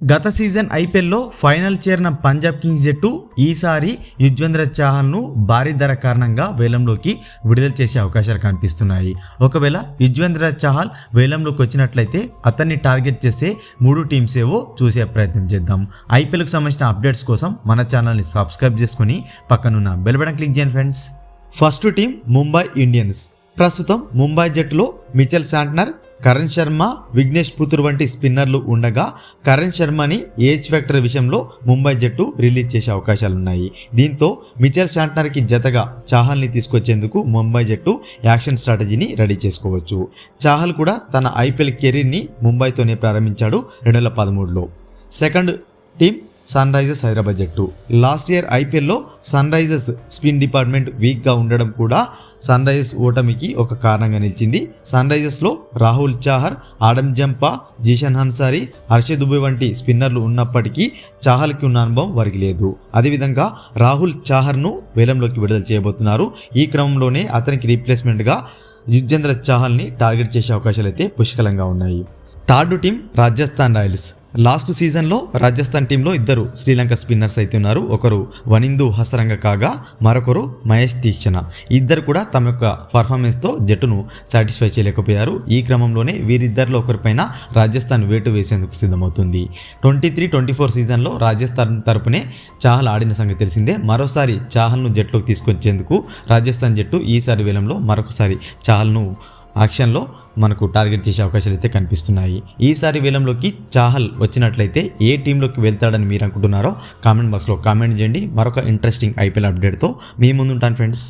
గత సీజన్ ఐపీఎల్లో ఫైనల్ చేరిన పంజాబ్ కింగ్స్ జట్టు ఈసారి యుజ్వేంద్ర చాహల్ను భారీ ధర కారణంగా వేలంలోకి విడుదల చేసే అవకాశాలు కనిపిస్తున్నాయి. ఒకవేళ యుజ్వేంద్ర చాహల్ వేలంలోకి వచ్చినట్లయితే అతన్ని టార్గెట్ చేసే మూడు టీమ్స్ ఏవో చూసే ప్రయత్నం చేద్దాం. ఐపీఎల్కి సంబంధించిన అప్డేట్స్ కోసం మన ఛానల్ని సబ్స్క్రైబ్ చేసుకుని పక్కనున్న బెల్ బటన్ క్లిక్ చేయండి friends. First team Mumbai Indians. ప్రస్తుతం ముంబై జట్టులో మిచెల్ శాంట్నర్ కరణ్ శర్మ విఘ్నేష్ పుత్రు వంటి స్పిన్నర్లు ఉండగా కరణ్ శర్మని ఏజ్ ఫ్యాక్టర్ విషయంలో ముంబై జట్టు రిలీజ్ చేసే అవకాశాలున్నాయి. దీంతో మిచెల్ శాంట్నర్కి జతగా చాహల్ని తీసుకొచ్చేందుకు ముంబై జట్టు యాక్షన్ స్ట్రాటజీని రెడీ చేసుకోవచ్చు. చాహల్ కూడా తన ఐపీఎల్ కెరీర్ని ముంబైతోనే ప్రారంభించాడు రెండు వేల పదమూడులో. Second team Sunrisers Hyderabad జట్టు. లాస్ట్ ఇయర్ ఐపీఎల్లో సన్ రైజర్స్ స్పిన్ డిపార్ట్మెంట్ వీక్గా ఉండడం కూడా సన్ రైజర్స్ ఓటమికి ఒక కారణంగా నిలిచింది. సన్ రైజర్స్లో రాహుల్ చాహర్ ఆడమ్ జంపా జీషన్ హన్సారీ హర్ష దుబే వంటి స్పిన్నర్లు ఉన్నప్పటికీ చాహల్కి ఉన్న అనుభవం వారికి లేదు. అదేవిధంగా రాహుల్ చాహర్ను వేలంలోకి విడుదల చేయబోతున్నారు. ఈ క్రమంలోనే అతనికి రీప్లేస్మెంట్గా యుజ్వేంద్ర చాహల్ని టార్గెట్ చేసే అవకాశాలు అయితే పుష్కలంగా ఉన్నాయి. Third team Rajasthan Royals. Last సీజన్లో రాజస్థాన్ టీంలో ఇద్దరు శ్రీలంక స్పిన్నర్స్ అయితే ఉన్నారు. ఒకరు వనిందు హసరంగ కాగా మరొకరు మహేష్ తీక్షణ ఇద్దరు కూడా తమ యొక్క పర్ఫార్మెన్స్తో జట్టును సాటిస్ఫై చేయలేకపోయారు. ఈ క్రమంలోనే వీరిద్దరిలో ఒకరిపైన రాజస్థాన్ వేటు వేసేందుకు సిద్ధమవుతుంది. ట్వంటీ త్రీ ట్వంటీ ఫోర్ సీజన్లో రాజస్థాన్ తరపునే చాహల్ ఆడిన సంగతి తెలిసిందే. మరోసారి చాహల్ను జట్టులోకి తీసుకొచ్చేందుకు రాజస్థాన్ జట్టు ఈసారి వేలంలో మరొకసారి చాహల్ను యాక్షన్లో మనకు టార్గెట్ చేసే అవకాశాలు అయితే కనిపిస్తున్నాయి. ఈసారి వేలంలోకి చాహల్ వచ్చినట్లయితే ఏ టీంలోకి వెళ్తాడని మీరు అనుకుంటున్నారో కామెంట్ బాక్స్లో కామెంట్ చేయండి. మరొక ఇంట్రెస్టింగ్ ఐపీఎల్ అప్డేట్తో మీ ముందుంటాను ఫ్రెండ్స్